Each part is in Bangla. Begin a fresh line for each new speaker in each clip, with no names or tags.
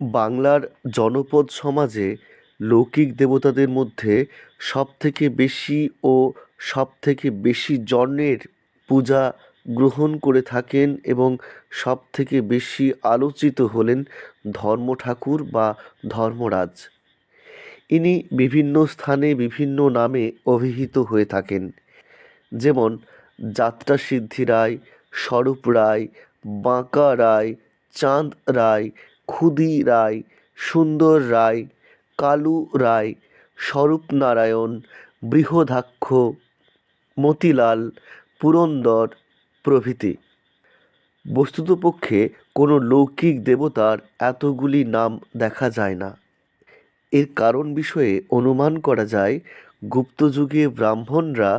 বাংলার জনপদ সমাজে লৌকিক দেবতাদের মধ্যে সবথেকে বেশি ও সবথেকে বেশি জনের পূজা গ্রহণ করে থাকেন এবং সবথেকে বেশি আলোচিত হলেন ধর্ম ঠাকুর বা ধর্মরাজ। ইনি বিভিন্ন স্থানে বিভিন্ন নামে অভিহিত হয়ে থাকেন। যেমন যাত্রা সিদ্ধি রায়, স্বরূপ রায়, বাঁকা রায়, চাঁদ রায় খুদি রায়, সুন্দর রায়, কালু রায়, স্বরূপ নারায়ণ, বৃহদাক্ষ, মতিলাল, পুরন্দর প্রভৃতি। বস্তুতপক্ষে কোনো লৌকিক দেবতার এতগুলি নাম দেখা যায় না। এর কারণ বিষয়ে অনুমান করা যায়, গুপ্তযুগে ব্রাহ্মণরা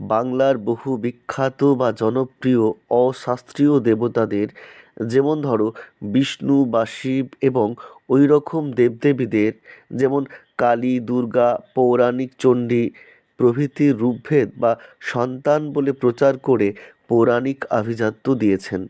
বাংলার বহু বিখ্যাত বা জনপ্রিয় অশাস্ত্রীয় দেবতাদের যেমন ধরো বিষ্ণু বা শিব এবং ওই রকম দেবদেবীদের, যেমন কালী, দুর্গা, পৌরাণিক চণ্ডী, প্রভৃতির রূপভেদ বা সন্তান বলে প্রচার করে পৌরাণিক আভিজাত্য দিয়েছেন।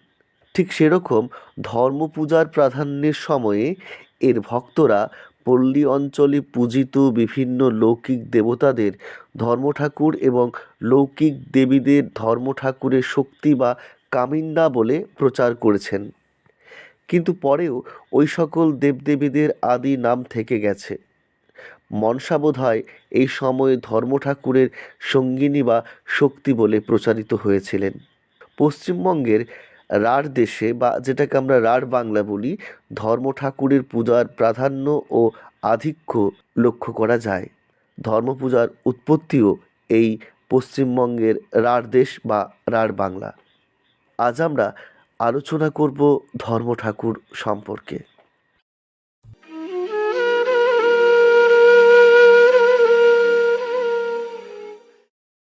ঠিক সেরকম ধর্ম পূজার প্রাধান্যের সময়ে এর ভক্তরা পল্লী অঞ্চলে পূজিত বিভিন্ন লৌকিক দেবতাদের ধর্মঠাকুর এবং লৌকিক দেবীদের ধর্মঠাকুরের শক্তি বা কামিন্না বলে প্রচার করেছেন। কিন্তু পরেও ওই সকল দেবদেবীদের আদি নাম থেকে গেছে। মনসা বোধহয় এই সময়ে ধর্মঠাকুরের সঙ্গিনী বা শক্তি বলে প্রচারিত হয়েছিলেন। পশ্চিমবঙ্গের রাঢ় দেশে বা যেটাকে আমরা রাঢ় বাংলা বলি ধর্ম ঠাকুরের পূজার প্রাধান্য ও আধিক্য লক্ষ্য করা যায়। ধর্ম পূজার উৎপত্তিও এই পশ্চিমবঙ্গের রাঢ় দেশ বা রাঢ় বাংলা। আজ আমরা আলোচনা করব ধর্ম ঠাকুর সম্পর্কে।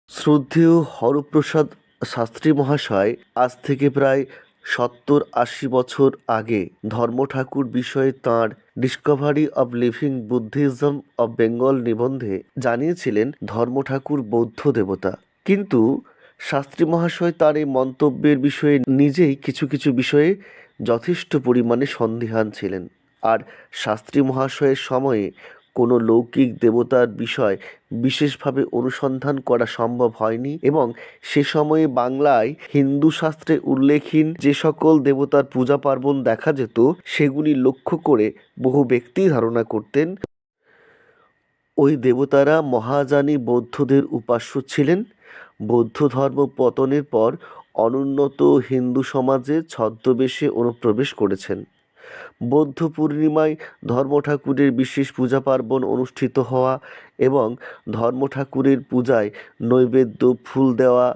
শ্রদ্ধেয় হরপ্রসাদ শাস্ত্রী মহাশয় আজ থেকে প্রায় সত্তর আশি বছর আগে ধর্ম ঠাকুর বিষয়ে তাঁর discovery of living Buddhism of Bengal নিবন্ধে জানিয়েছিলেন ধর্ম ঠাকুর বৌদ্ধ দেবতা। কিন্তু শাস্ত্রী মহাশয় তার এই মন্তব্যের বিষয়ে নিজেই কিছু কিছু বিষয়ে যথেষ্ট পরিমাণে সন্দিহান ছিলেন। আর শাস্ত্রী মহাশয়ের সময়ে কোনো লৌকিক দেবতার বিষয় বিশেষভাবে অনুসন্ধান করা সম্ভব হয়নি এবং সে সময়ে বাংলায় হিন্দু শাস্ত্রে উল্লেখহীন যে সকল দেবতার পূজা পার্বণ দেখা যেত, সেগুলি লক্ষ্য করে বহু ব্যক্তি ধারণা করতেন, ওই দেবতারা মহাযানী বৌদ্ধদের উপাস্য ছিলেন। বৌদ্ধ ধর্ম পতনের পর অনুন্নত হিন্দু সমাজে ছদ্মবেশে অনুপ্রবেশ করেছেন। বৌদ্ধ পূর্ণিমায় ধর্ম ঠাকুরের বিশেষ পূজা পার্বণ অনুষ্ঠিত হওয়া এবং ধর্ম ঠাকুরের পূজায় নৈবেদ্য, ফুল দেওয়া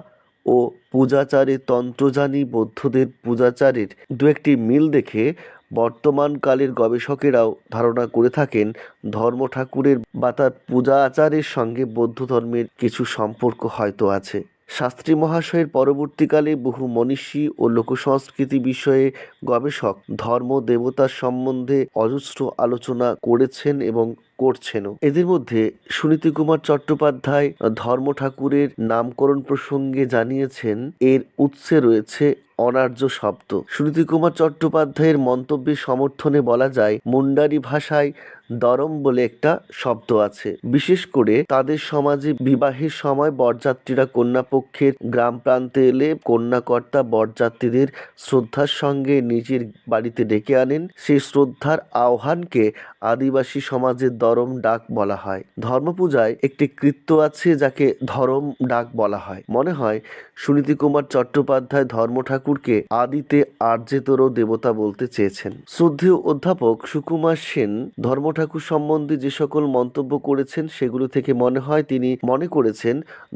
ও পূজাচারে তন্ত্রজানী বৌদ্ধদের পূজাচারের দু একটি মিল দেখে বর্তমানকালের গবেষকেরাও ধারণা করে থাকেন ধর্ম ঠাকুরের বা তার পূজা আচারের সঙ্গে বৌদ্ধ ধর্মের কিছু সম্পর্ক হয়তো আছে। শাস্ত্রী মহাশয়ের পরবর্তীকালে বহু মনীষী ও লোকসংস্কৃতি বিষয়ে গবেষক ধর্ম দেবতার সম্বন্ধে অজস্র আলোচনা করেছেন এবং করছেনও। এদের মধ্যে সুনীতি কুমার চট্টোপাধ্যায়, ধর্ম ঠাকুরের নামকরণ প্রসঙ্গে জানিয়েছেন, এর উৎসে রয়েছে অনার্য শব্দ। সুনীতি কুমার চট্টোপাধ্যায়ের মন্তব্যের সমর্থনে বলা যায়, মুন্ডারি ভাষায় দরম বলে একটা শব্দ আছে। বিশেষ করে তাদের সমাজে বিবাহের সময় বরযাত্রীরা কন্যাপক্ষের গ্রাম প্রান্তে এলে কন্যাকর্তা বরযাত্রীদের শ্রদ্ধার সঙ্গে নিজের বাড়িতে ডেকে আনেন। সেই শ্রদ্ধার আহ্বানকে আদিবাসী সমাজের দরম ডাক বলা হয়। ধর্মপূজায় একটি কৃত্য আছে যাকে ধরম ডাক বলা হয়। মনে হয় সুনীতি কুমার চট্টোপাধ্যায় ধর্ম ঠাকুরকে আদিতে আর্যেতর দেবতা বলতে চেয়েছেন। শ্রদ্ধেয় অধ্যাপক সুকুমার সেন ধর্ম ঠাকুর সম্বন্ধে যে সকল মন্তব্য করেছেন, সেগুলো থেকে মনে হয় তিনি মনে করেছেন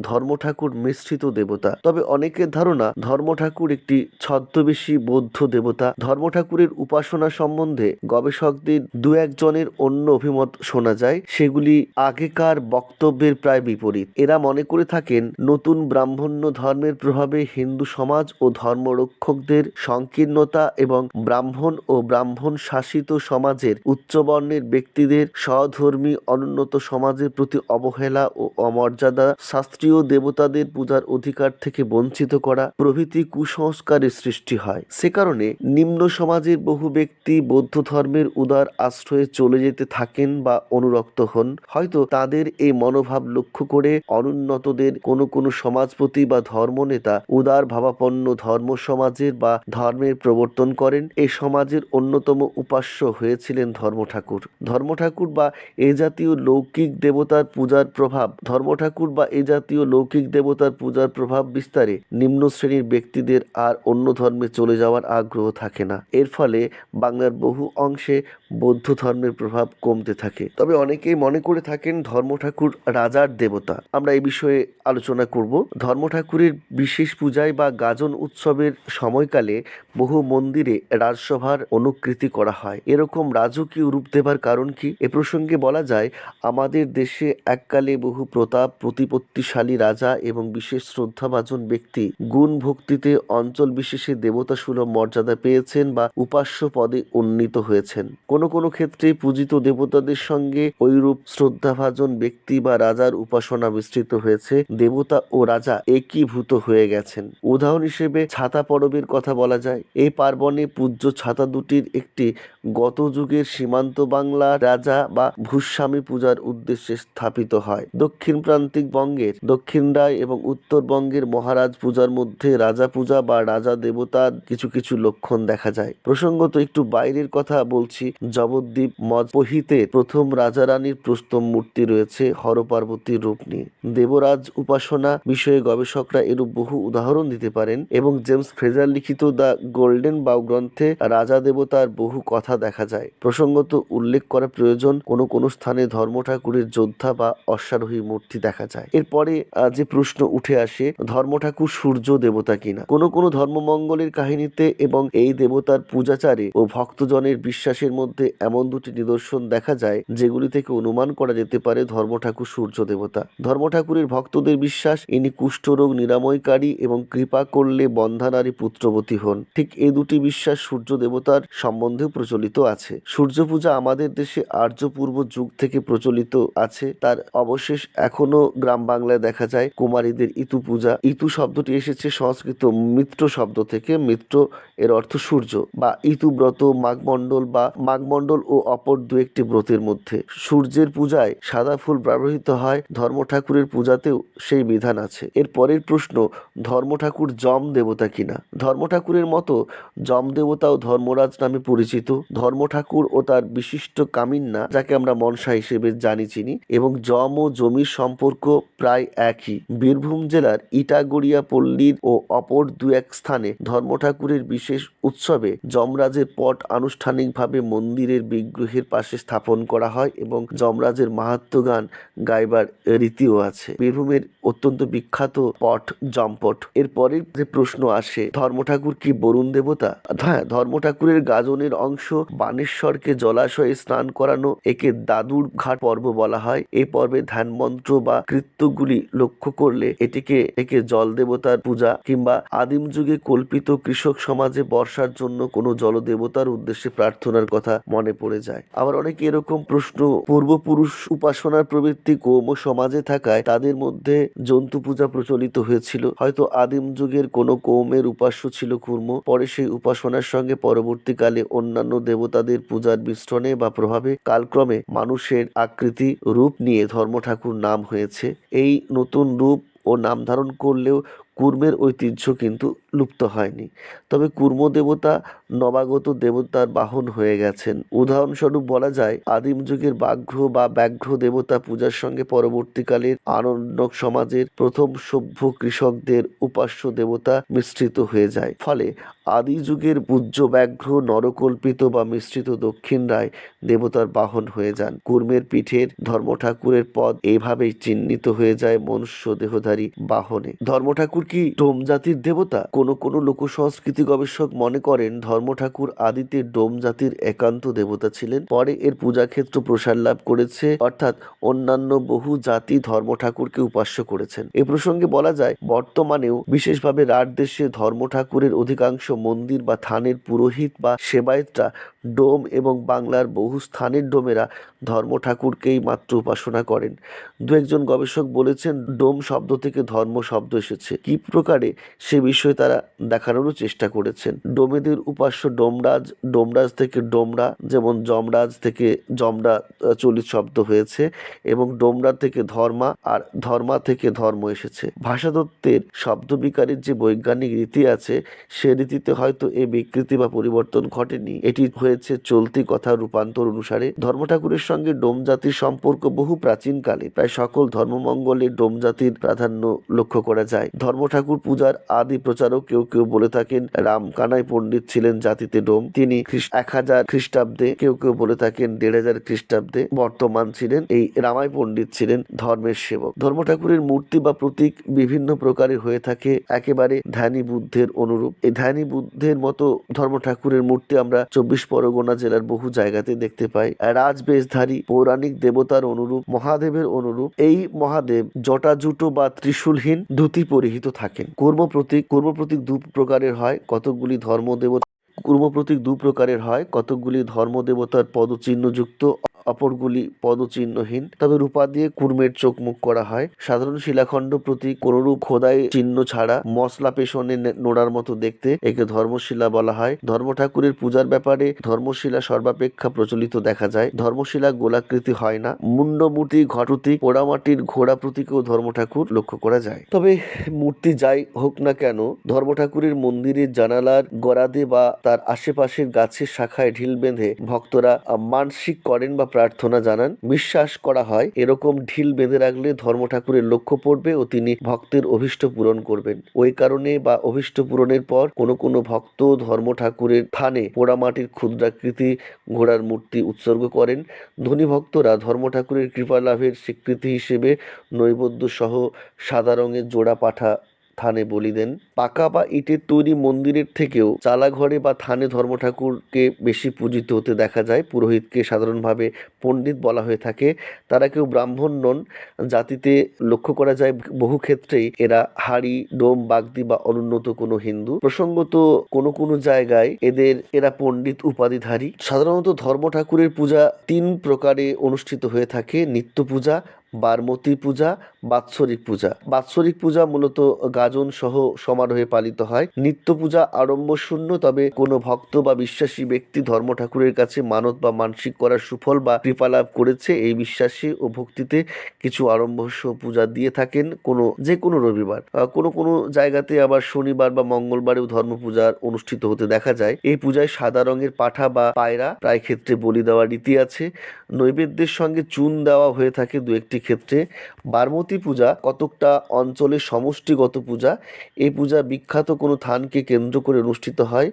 ধর্ম ঠাকুর মিশ্রিত দেবতা। তবে অনেকের ধারণা ধর্ম ঠাকুর একটি ছদ্মবেশী বৌদ্ধ দেবতা। ধর্ম ঠাকুরের উপাসনা সম্বন্ধে গবেষকদের দু একজনের অন্য অভিমত শোনা শোনা যায়, সেগুলি আগেকার বক্তব্যের প্রায় বিপরীত। এরা মনে করে থাকেন, নতুন ব্রাহ্মণ্য ধর্মের প্রভাবে হিন্দু সমাজ ও ধর্মরক্ষকদের সংকীর্ণতা এবং ব্রাহ্মণ ও ব্রাহ্মণ শাসিত সমাজের উচ্চবর্ণের ব্যক্তিদের স্বধর্মী অনুন্নত সমাজের প্রতি অবহেলা ও অমর্যাদা, শাস্ত্রীয় দেবতাদের পূজার অধিকার থেকে বঞ্চিত করা প্রভৃতি কুসংস্কারের সৃষ্টি হয়। সে কারণে নিম্ন সমাজের বহু ব্যক্তি বৌদ্ধ ধর্মের উদার আশ্রয়ে চলে যেতে থাকেন বা অনুরক্ত হন। হয়তো তাদের এই মনোভাব লক্ষ্য করে অনুন্নতদের কোনো কোনো সমাজপতি বা ধর্মনেতা উদার ভাবাপন্ন ধর্ম সমাজের বা ধর্মের প্রবর্তন করেন। এই সমাজের অন্যতম উপাস্য হয়েছিলেন ধর্ম ঠাকুর ধর্ম ঠাকুর বা এ জাতীয় লৌকিক দেবতার পূজার প্রভাব ধর্ম ঠাকুর বা এ জাতীয় লৌকিক দেবতার পূজার প্রভাব বিস্তারে নিম্ন শ্রেণির ব্যক্তিদের আর অন্য ধর্মে চলে যাওয়ার আগ্রহ থাকে না। এর ফলে বাংলার বহু অংশে বৌদ্ধ ধর্মের প্রভাব কমতে থাকে। তবে অনেকেই মনে করে থাকেন ধর্ম ঠাকুর রাজার দেবতা। আমরা এই বিষয়ে আলোচনা করব। ধর্ম ঠাকুরের বিশেষ পূজায় বা গাজন উৎসবের সময়কালে বহু মন্দিরে রাজসভার অনুকৃতি করা হয়। এরকম রাজকীয় রূপ দেবার কারণ কি? এ প্রসঙ্গে বলা যায়, আমাদের দেশে এককালে বহু প্রতাপ, প্রতিপত্তিশালী রাজা এবং বিশেষ শ্রদ্ধাভাজন ব্যক্তি গুণ ভক্তিতে অঞ্চল বিশেষে দেবতা সুলভ মর্যাদা পেয়েছেন বা উপাস্য পদে উন্নীত হয়েছেন। কোনো কোনো ক্ষেত্রে পূজিত দেবতাদের সঙ্গে ঐরূপ শ্রদ্ধাভাজন ব্যক্তি বা রাজার উপাসনা বিস্তৃত হয়েছে, দেবতা ও রাজা একীভূত হয়ে গেছেন। উদাহরণ হিসেবে ছাতা পরবের কথা বলা যায়। এই পার্বণে পূজ্য ছাতা দুটির একটি গত যুগের সীমান্ত বাংলা রাজা বা ভূস্বামী পূজার উদ্দেশ্যে স্থাপিত হয়। দক্ষিণ প্রান্তিক বঙ্গের দক্ষিণ রায় এবং উত্তরবঙ্গের মহারাজ পূজার মধ্যে রাজা পূজা বা রাজা দেবতার কিছু কিছু লক্ষণ দেখা যায়। প্রসঙ্গত একটু বাইরের কথা বলছি। জবদ্বীপ মজপহিতে প্রথম রাজা রানীর প্রস্তম মূর্তি রয়েছে হরপার্বতীর রূপ নিয়ে। দেবরাজ উপাসনা বিষয়ে গবেষকরা এরূপ বহু উদাহরণ দিতে পারেন এবং জেমস ফ্রেজার লিখিত দ্য গোল্ডেন বাউ গ্রন্থে রাজা দেবতার বহু কথা দেখা যায়। প্রসঙ্গত উল্লেখ করা প্রয়োজন, কোনো কোনো স্থানে ধর্ম ঠাকুরের যোদ্ধা বা অশ্বারোহী মূর্তি দেখা যায়। এরপরে যে প্রশ্ন উঠে আসে ধর্ম ঠাকুর সূর্য দেবতা কিনা? কোনো কোনো ধর্মমঙ্গলের কাহিনীতে এবং এই দেবতার পূজাচারে ও ভক্তজনের বিশ্বাসের মধ্যে এমন দুটি নিদর্শন দেখা যায় যেগুলি থেকে অনুমান করা যেতে পারে ধর্ম ঠাকুর সূর্য দেবতা ধর্ম ঠাকুরের ভক্তদের বিশ্বাস, ইনি কুষ্ঠরোগ নিরাময়কারী এবং কৃপা করলে বন্ধানারী পুত্রবতী হন। ঠিক এই দুটি বিশ্বাস সূর্য দেবতার সম্বন্ধেও প্রচলিত আছে। সূর্য পূজা আমাদের দেশে আর্য পূর্ব যুগ থেকে প্রচলিত আছে। তার অবশেষ এখনও গ্রাম বাংলায় দেখা যায়, কুমারীদের ইতু পূজা ইতু শব্দটি এসেছে সংস্কৃত মিত্র শব্দ থেকে। মিত্র এর অর্থ সূর্য বা ইতু ব্রত, মাঘমণ্ডল বা মাঘমণ্ডল ও অপর দু একটি ব্রতের মধ্যে। সূর্যের পূজায় সাদা ফুল ব্যবহৃত হয় ধর্ম ঠাকুরের পূজাতেও সেই বিধান আছে। এর পরের প্রশ্ন ধর্ম ঠাকুর যম দেবতা কিনা? ধর্ম ঠাকুরের মতো যম দেবতাও ধর্মরাজ নামে পরিচিত। ধর্ম ঠাকুর ও তার বিশিষ্ট কামিন্না, যাকে আমরা মনসা হিসেবে জানি, চিনি, এবং যম ও জমির সম্পর্ক প্রায় একই। বীরভূম জেলার ইটাগড়িয়া পল্লীর ও অপর দু এক স্থানে ধর্ম ঠাকুরের বিশেষ উৎসবে যমরাজের পট আনুষ্ঠানিকভাবে মন্দিরের বিগ্রহের পাশে স্থাপন করা হয়। এবং যমরাজের মাহাত্ম গান গাইবার রীতিও আছে। বীরভূমের অত্যন্ত বিখ্যাত পট জম্পট। এরপরের যে প্রশ্ন আসে ধর্ম ঠাকুর কি বরুণ দেবতা? হ্যাঁ ধর্ম ঠাকুরের গাজনের অংশ বানেশ্বরকে জলাশয়ে স্নান করানো একে দাদুর ঘাট পর্ব বলা হয়। এই পর্বে ধ্যান মন্ত্র বা কৃত্যগুলি লক্ষ্য করলে এটিকে, একে জল দেবতার পূজা কিংবা আদিম যুগে কল্পিত কৃষক সমাজে বর্ষার জন্য কোনো জলদেবতার উদ্দেশ্যে প্রার্থনার কথা মনে পড়ে যায়। আবার অনেকে এরকম প্রশ্ন পূর্বপুরুষ উপাসনার প্রবৃত্তি কৌম সমাজে থাকায় তাদের মধ্যে জন্তু পূজা প্রচলিত হয়েছিল। হয়তো আদিম যুগের কোনো কৌমের উপাস্য ছিল কুর্ম পরে সেই উপাসনার সঙ্গে পরবর্তীকালে অন্যান্য দেবতাদের পূজার মিশ্রণে বা প্রভাবে কালক্রমে মানুষের আকৃতি রূপ নিয়ে ধর্ম ঠাকুর নাম হয়েছে। এই নতুন রূপ ও নাম ধারণ করলেও কুর্মের ঐতিহ্য কিন্তু লুপ্ত হয়নি। তবে কুর্ম দেবতা, নবাগত দেবতার বাহন হয়ে গেছেন। উদাহরণস্বরূপ বলা যায়, আদিম যুগের বাঘ্র বা ব্যাঘ্র দেবতা পূজার সঙ্গে পরবর্তীকালের আনন্দক সমাজের প্রথম সভ্য কৃষকদের উপাস্য দেবতা মিশ্রিত হয়ে যায়। ফলে আদি যুগের পূজ্য ব্যাঘ্র নরকল্পিত বা মিশ্রিত দক্ষিণ রায় দেবতার বাহন হয়ে যান। কুর্মের পিঠের ধর্ম ঠাকুরের পদ এইভাবেই চিহ্নিত হয়ে যায় মনুষ্য দেহধারী বাহনে। ধর্ম ঠাকুর কি ডোম জাতির দেবতা? কোনো কোনো লোক সংস্কৃতি গবেষক মনে করেন ধর্ম ঠাকুর আদিতে ডোম জাতির একান্ত দেবতা ছিলেন। পরে এর পূজাক্ষেত্র প্রসার লাভ করেছে, অর্থাৎ অন্যান্য বহু জাতি ধর্ম ঠাকুরকে উপাস্য করেছেন। এ প্রসঙ্গে বলা যায়, বর্তমানেও বিশেষভাবে রাট দেশে ধর্ম ঠাকুরের অধিকাংশ মন্দির বা থানের পুরোহিত বা সেবায়েতরা ডোম এবং বাংলার বহু স্থানের ডোমেরা ধর্ম ঠাকুরকেই মাত্র উপাসনা করেন। দু একজন গবেষক বলেছেন ডোম শব্দ থেকে ধর্ম শব্দ এসেছে। কি প্রকারে সে বিষয়ে তারা দেখানোরও চেষ্টা করেছেন। ডোমেদের উপাস্য ডোমরাজ ডোমরাজ থেকে ডোমরা যেমন যমরাজ থেকে আহ, চলিত শব্দ হয়েছে এবং ডোমরা থেকে ধর্মা আর ধর্মা থেকে ধর্ম এসেছে। ভাষাতত্ত্বের শব্দ বিকারের যে বৈজ্ঞানিক রীতি আছে সে রীতিতে হয়তো এ বিকৃতি বা পরিবর্তন ঘটেনি। এটি হয়েছে চলতি কথা রূপান্তর অনুসারে। ধর্ম ঠাকুরের সঙ্গে ডোম জাতির সম্পর্ক বহু প্রাচীনকালে। প্রায় সকল ধর্মমঙ্গলে ডোম জাতির প্রাধান্য লক্ষ্য করা যায়। ধর্ম ঠাকুর পূজার আদি প্রচারক কেউ কেউ বলে থাকেন, রাম কানাই পণ্ডিত ছিলেন জাতিতে ডোম। তিনি এক হাজার খ্রিস্টাব্দে কেউ কেউ বলে থাকেন, দেড় হাজার খ্রিস্টাব্দে বর্তমান ছিলেন এই রামাই পণ্ডিত ছিলেন ধর্মের সেবক। ধর্ম ঠাকুরের মূর্তি বা প্রতীক বিভিন্ন প্রকারের হয়ে থাকে। একেবারে ধ্যানী বুদ্ধের অনুরূপ। এই ধ্যানী বুদ্ধের মতো ধর্ম ঠাকুরের মূর্তি আমরা চব্বিশ পরগনা জেলার বহু জায়গাতে দেখতে পাই। রাজবেশধারী পৌরাণিক দেবতার অনুরূপ, মহাদেবের অনুরূপ এই মহাদেব জটাজুটো বা ত্রিশূলহীন ধুতি পরিহিত থাকেন। কর্ম প্রতীক কর্ম প্রতীক দু প্রকারের হয়, কতকগুলি ধর্ম দেবতা কর্ম প্রতীক দু প্রকারের হয়, কতকগুলি ধর্ম দেবতার পদচিহ্নযুক্ত অপরগুলি পদচিহ্নহীন। তবে রূপা দিয়ে কুর্মের চোখ মুখ করা হয়। সাধারণ শিলাখণ্ড প্রতি কোনরূপ খোদাই চিহ্ন ছাড়া মশলা পেশনে নোড়ার মতো দেখতে একে ধর্মশিলা বলা হয়। ধর্ম ঠাকুরের পূজার ব্যাপারে ধর্মশিলা সর্বাপেক্ষা প্রচলিত দেখা যায়। ধর্মশিলা গোলাকৃতি হয় না। মুন্ডমূর্তি ঘটতি পোড়ামাটির ঘোড়া প্রতীকেও ধর্ম ঠাকুর লক্ষ্য করা যায়। তবে মূর্তি যাই হোক না কেন ধর্ম ঠাকুরের মন্দিরের জানালার গড়াদে বা তার আশেপাশের গাছের শাখায় ঢিল বেঁধে ভক্তরা মানসিক করেন বা প্রার্থনা জানান, বিশ্বাস করা হয়, এরকম ঢিল বেঁধে রাখলে ধর্ম ঠাকুরের লক্ষ্য পড়বে ও তিনি ভক্তের অভিষ্ট পূরণ করবেন। ওই কারণে বা অভিষ্ট পূরণের পর কোনো কোনো ভক্ত ধর্ম ঠাকুরের থানে পোড়ামাটির ক্ষুদ্রাকৃতি ঘোড়ার মূর্তি উৎসর্গ করেন। ধনী ভক্তরা ধর্ম ঠাকুরের কৃপা লাভের স্বীকৃতি হিসেবে নৈবেদ্য সহ সাদা রঙের জোড়া পাঠা থানে বলি দেন। পাকা বা ইটের তৈরি মন্দিরের থেকেও চালাঘরে বা থানে ধর্ম ঠাকুরকে বেশি পূজিত হতে দেখা যায়। পুরোহিতকে সাধারণভাবে পণ্ডিত বলা হয়ে থাকে। তারা কেউ ব্রাহ্মণ নন। জাতিতে লক্ষ্য করা যায় বহু ক্ষেত্রেই এরা হাড়ি ডোম বাগদি বা অনুন্নত কোনো হিন্দু। প্রসঙ্গত কোনো কোনো জায়গায় এদের এরা পণ্ডিত উপাধিধারী। সাধারণত ধর্ম ঠাকুরের পূজা তিন প্রকারে অনুষ্ঠিত হয়ে থাকে। নিত্য পূজা বারমতী পূজা, বাৎসরিক পূজা। বাৎসরিক পূজা মূলত গাজন সহ সমারোহে পালিত হয়। নিত্য পূজা আড়ম্বর শূন্য, তবে কোনো ভক্ত বা বিশ্বাসী ব্যক্তি ধর্ম ঠাকুরের কাছে মানত বা মানসিক করার সুফল বা কৃপা লাভ করেছে, এই বিশ্বাসী ও ভক্তিতে কিছু আড়ম্বরস্য পূজা দিয়ে থাকেন কোনো, যে কোনো রবিবার। কোনো কোনো জায়গাতে আবার শনিবার বা মঙ্গলবারেও ধর্ম পূজার অনুষ্ঠিত হতে দেখা যায়। এই পূজায় সাদা রঙের পাঠা বা পায়রা প্রায় ক্ষেত্রে বলি দেওয়ার রীতি আছে। নৈবেদ্যের সঙ্গে চুন দেওয়া হয়ে থাকে দু একটি ক্ষেত্রে বারমতী পূজা কতকটা অঞ্চলের সমষ্টিগত পূজা এই পূজা বিখ্যাত কোনো থানকে কেন্দ্র করে অনুষ্ঠিত হয়?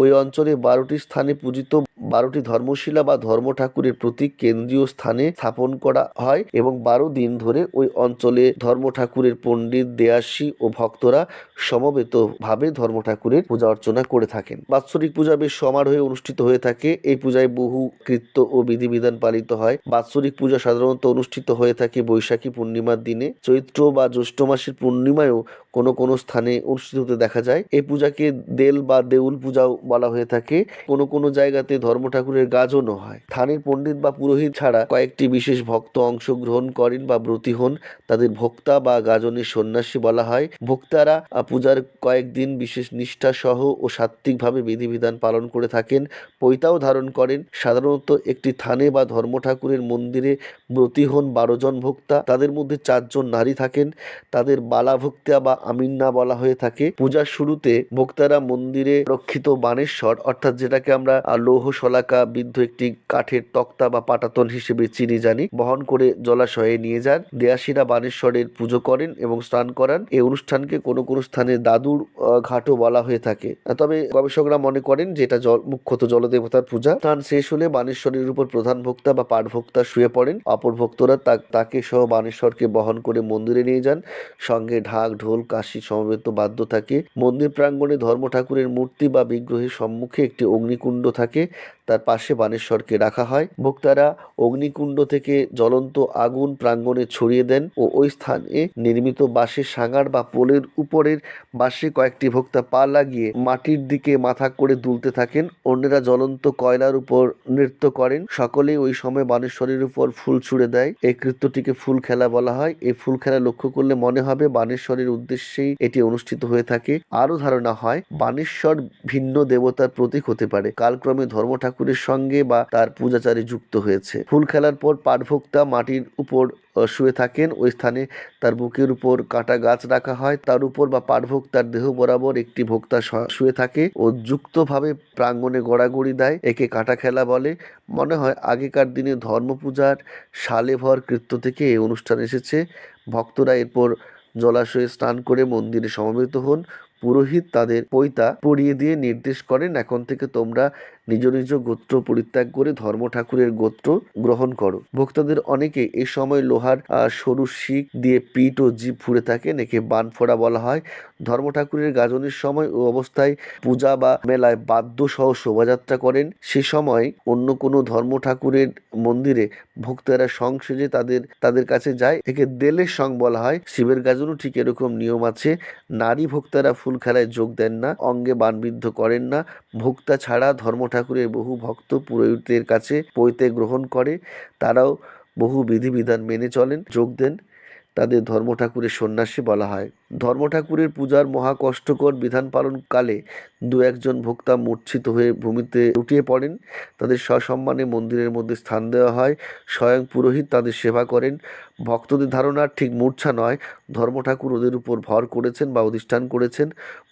ওই অঞ্চলে বারোটি স্থানে পূজিত বারোটি ধর্মশিলা বা ধর্ম ঠাকুরের প্রতীক কেন্দ্রীয় স্থানে স্থাপন করা হয় এবং বারো দিন ধরে ওই অঞ্চলে ধর্ম ঠাকুরের পণ্ডিত দেয়াসী ও ভক্তরা সমবেতভাবে ধর্ম ঠাকুরের পূজা অর্চনা করে থাকেন। বাৎসরিক পূজা বেশ সমারোহে অনুষ্ঠিত হয়ে থাকে। এই পূজায় বহু কৃত্য ও বিধিবিধান পালিত হয়। বাৎসরিক পূজা সাধারণত অনুষ্ঠিত হয়ে থাকে বৈশাখী পূর্ণিমার দিনে। চৈত্র বা জ্যৈষ্ঠ মাসের পূর্ণিমায়ও কোনো কোনো স্থানে অনুষ্ঠিত হতে দেখা যায়। এই পূজাকে দেল বা দেউল পূজাও বলা হয়ে থাকে, কোনো কোনো জায়গাতে ধর্ম ঠাকুরের গাজনও হয়। থানের পণ্ডিত বা পুরোহিত ছাড়া কয়েকটি বিশেষ ভক্ত অংশগ্রহণ করেন বা ব্রতী হন, তাদের ভোক্তা বা গাজনের সন্ন্যাসী বলা হয়। ভোক্তারা পূজার কয়েকদিন বিশেষ নিষ্ঠা সহ ও সাত্ত্বিকভাবে বিধিবিধান পালন করে থাকেন, পৈতাও ধারণ করেন। সাধারণত একটি থানে বা ধর্ম ঠাকুরের মন্দিরে ব্রতী হন বারো জন ভোক্তা, তাদের মধ্যে চারজন নারী থাকেন। তাদের বালা ভোক্তা বা আমিন্না বলা হয়ে থাকে। পূজার শুরুতে ভোক্তারা মন্দিরে রক্ষিত বানেশ্বর অর্থাৎ যেটাকে আমরা লৌহ শলাকা বিদ্ধ একটি কাঠের তক্তা বা পাটাতন হিসেবে চিনি জানি, বহন করে জলাশয়ে নিয়ে যান। দেয়াসীরা বানেশ্বরের পুজো করেন এবং স্নান করান। এই অনুষ্ঠানকে কোনো কোনো স্থানে দাদুর ঘাটও বলা হয়ে থাকে। তবে গবেষকরা মনে করেন যে এটা জল, মুখ্যত জলদেবতার পূজা। স্নান শেষ হলে বানেশ্বরের উপর প্রধান ভোক্তা বা পাঠ ভোক্তা শুয়ে পড়েন। অপর ভক্তরা তাকে সহ বানেশ্বরকে বহন করে মন্দিরে নিয়ে যান। সঙ্গে ঢাক, ঢোল, কাশি সমবেত বাদ্য থাকে মন্দির প্রাঙ্গণে ধর্ম ঠাকুরের মূর্তি বা বিগ্রহের সম্মুখে একটি অগ্নিকুণ্ড থাকে। তার পাশে বানেশ্বরকে রাখা হয়। ভোক্তারা অগ্নিকুণ্ড থেকে জ্বলন্ত আগুন প্রাঙ্গণে ছড়িয়ে দেন ও ওই স্থানে নির্মিত বাঁশের সাঙ্গার বা পোলের উপরের বাঁশে কয়েকটি ভোক্তা পা লাগিয়ে মাটির দিকে মাথা করে দুলতে থাকেন। অন্যরা জ্বলন্ত কয়লার উপর নৃত্য করেন। সকলেই ওই সময় বানেশ্বরের উপর ফুল ছুড়ে দেয়। এই কৃত্যটিকে ফুল খেলা বলা হয়। এই ফুল খেলা লক্ষ্য করলে মনে হবে বানেশ্বরের উদ্দেশ্যেই এটি অনুষ্ঠিত হয়ে থাকে। আরও ধারণা হয়, বানেশ্বর ভিন্ন দেবতার প্রতীক হতে পারে। কালক্রমে ধর্ম ঠাকুরের সঙ্গে বা তার পূজাচারে যুক্ত হয়েছে। ফুল খেলার পর পাঠভোক্তা মাটির উপর শুয়ে থাকেন। ওই স্থানে তার বুকের উপর কাটা গাছ রাখা হয়। তার উপর বা পাঠভোক্তার দেহ বরাবর একটি ভোক্তা শুয়ে থাকে ও যুক্তভাবে প্রাঙ্গণে গড়াগড়ি দেয়। একে কাটা খেলা বলে। মনে হয় আগেকার দিনে ধর্মপূজার সালে ভর কৃত্য থেকে এই অনুষ্ঠান এসেছে। ভক্তরা এরপর জলাশয়ে স্নান করে মন্দিরে সমবেত হন। পুরোহিত তাদের পৈতা পরিয়ে দিয়ে নির্দেশ করেন, এখন থেকে তোমরা নিজ নিজ গোত্র পরিত্যাগ করে ধর্ম ঠাকুরের গোত্র গ্রহণ করো। ভক্তদের অনেকে এই সময় লোহার সরু শিক দিয়ে পিঠ ও জিভ ফুড়ে থাকেন, একে বান ফোড়া বলা হয়। ধর্ম ঠাকুরের গাজনের সময় ও অবস্থায় পূজা বা মেলায় বাদ্য সহ শোভাযাত্রা করেন। সে সময় অন্য কোনো ধর্ম ঠাকুরের মন্দিরে ভক্তরা সং সেজে তাদের তাদের কাছে যায়। একে দেলের সং বলা হয়। শিবের গাজনও ঠিক এরকম নিয়ম আছে। নারী ভক্তারা ফুল খেলায় যোগ দেন না, অঙ্গে বানবিদ্ধ করেন না। ভক্তা ছাড়া ধর্ম ঠাকুরের বহু ভক্ত পুরোহিতদের কাছে পৈতে গ্রহণ করে, তারাও বহু বিধিবিধান মেনে চলেন, যোগ দেন। তাদের ধর্ম ঠাকুরের সন্ন্যাসী বলা হয়। ধর্ম ঠাকুরের পূজার মহা কষ্টকর বিধান পালনকালে দু একজন ভোক্তা মূর্ছিত হয়ে ভূমিতে উঠিয়ে পড়েন। তাদের সসম্মানে মন্দিরের মধ্যে স্থান দেওয়া হয়। স্বয়ং পুরোহিত তাদের সেবা করেন। ভক্তদের ধারণা, ঠিক মূর্ছা নয়। ধর্ম ঠাকুর ওদের উপর ভর করেছেন বা অধিষ্ঠান করেছেন।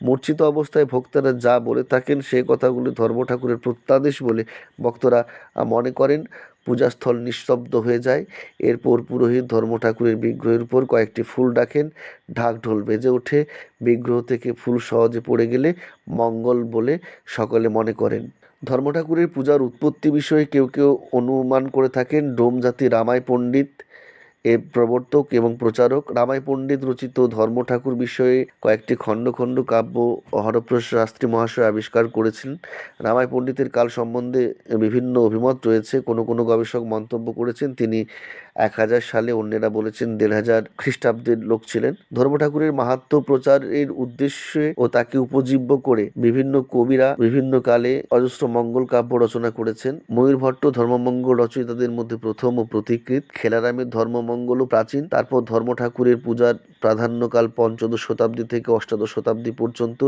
মূর্ছিত অবস্থায় ভক্তরা যা বলে থাকেন, সেই কথাগুলি ধর্ম ঠাকুরের প্রত্যাদেশ বলে ভক্তরা মনে করেন। পূজাস্থল নিঃশব্দ হয়ে যায়। এরপর পুরোহিত ধর্ম ঠাকুরের বিগ্রহের উপর কয়েকটি ফুল ডাকেন। ঢাক ঢোল বেজে ওঠে। বিগ্রহ থেকে ফুল সহজে পড়ে গেলে মঙ্গল বলে সকলে মনে করেন। ধর্ম ঠাকুরের পূজার উৎপত্তি বিষয়ে কেউ কেউ অনুমান করে থাকেন। ডোম জাতি রামাই পণ্ডিত এর প্রবর্তক এবং প্রচারক রামাই পণ্ডিত রচিত ধর্ম ঠাকুর বিষয়ে কয়েকটি খণ্ড খণ্ড কাব্য হরপ্রস শাস্ত্রী মহাশয় আবিষ্কার করেছেন। রামাই পণ্ডিতের কাল সম্বন্ধে বিভিন্ন অভিমত রয়েছে, কোনো কোনো গবেষক মন্তব্য করেছেন। তিনি এক হাজার সালে অন্যেরা বলেছেন দেড় হাজার খ্রিস্টাব্দের লোক ছিলেন। ধর্ম ঠাকুরের মাহাত্ম প্রচারের উদ্দেশ্যে ও তাকে উপজীব্য করে বিভিন্ন কবিরা বিভিন্ন কালে অজস্র মঙ্গল কাব্য রচনা করেছেন। ময়ূর ভট্ট ধর্মমঙ্গল রচয়িতাদের মধ্যে প্রথম ও প্রতিকৃত। খেলারামের ধর্মমঙ্গলও প্রাচীন। তারপর ধর্ম ঠাকুরের পূজার প্রাধান্যকাল পঞ্চদশ শতাব্দী থেকে অষ্টাদশ শতাব্দী পর্যন্ত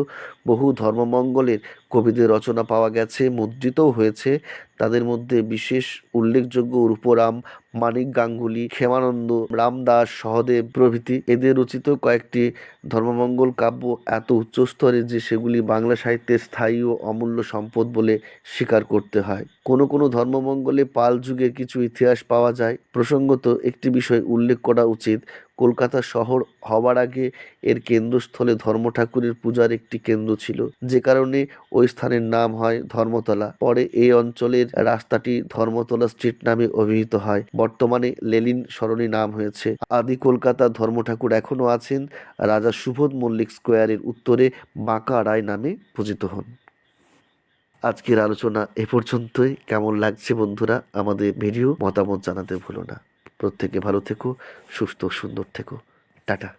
বহু ধর্মমঙ্গলের কবিদের রচনা পাওয়া গেছে, মুদ্রিতও হয়েছে। তাদের মধ্যে বিশেষ উল্লেখযোগ্য রূপরাম, মানিক গাঙ্গুলি ক্ষেমানন্দ রামদাস সহদেব প্রভৃতি। এদের রচিত কয়েকটি ধর্মমঙ্গল কাব্য এত উচ্চস্তরের যে সেগুলি বাংলা সাহিত্যের স্থায়ী ও অমূল্য সম্পদ বলে স্বীকার করতে হয়। কোনো কোনো ধর্মমঙ্গলে পাল যুগের কিছু ইতিহাস পাওয়া যায়। প্রসঙ্গত একটি বিষয় উল্লেখ করা উচিত কলকাতা শহর হওয়ার আগে এর কেন্দ্রস্থলে ধর্ম ঠাকুরের পূজার একটি কেন্দ্র ছিল। যে কারণে ওই স্থানের নাম হয় ধর্মতলা। পরে এই অঞ্চলের রাস্তাটি ধর্মতলা স্ট্রিট নামে অভিহিত হয়। বর্তমানে লেলিন সরণি নাম হয়েছে। আদি কলকাতার ধর্ম ঠাকুর এখনও আছেন। রাজা সুবোধ মল্লিক স্কোয়ারের উত্তরে বাঁকা রায় নামে পূজিত হন। আজকের আলোচনা এ পর্যন্তই। কেমন লাগছে বন্ধুরা? আমাদের ভিডিও মতামত জানাতে ভুলো না। প্রত্যেকে ভালো থেকো সুস্থ সুন্দর থেকো। টাটা।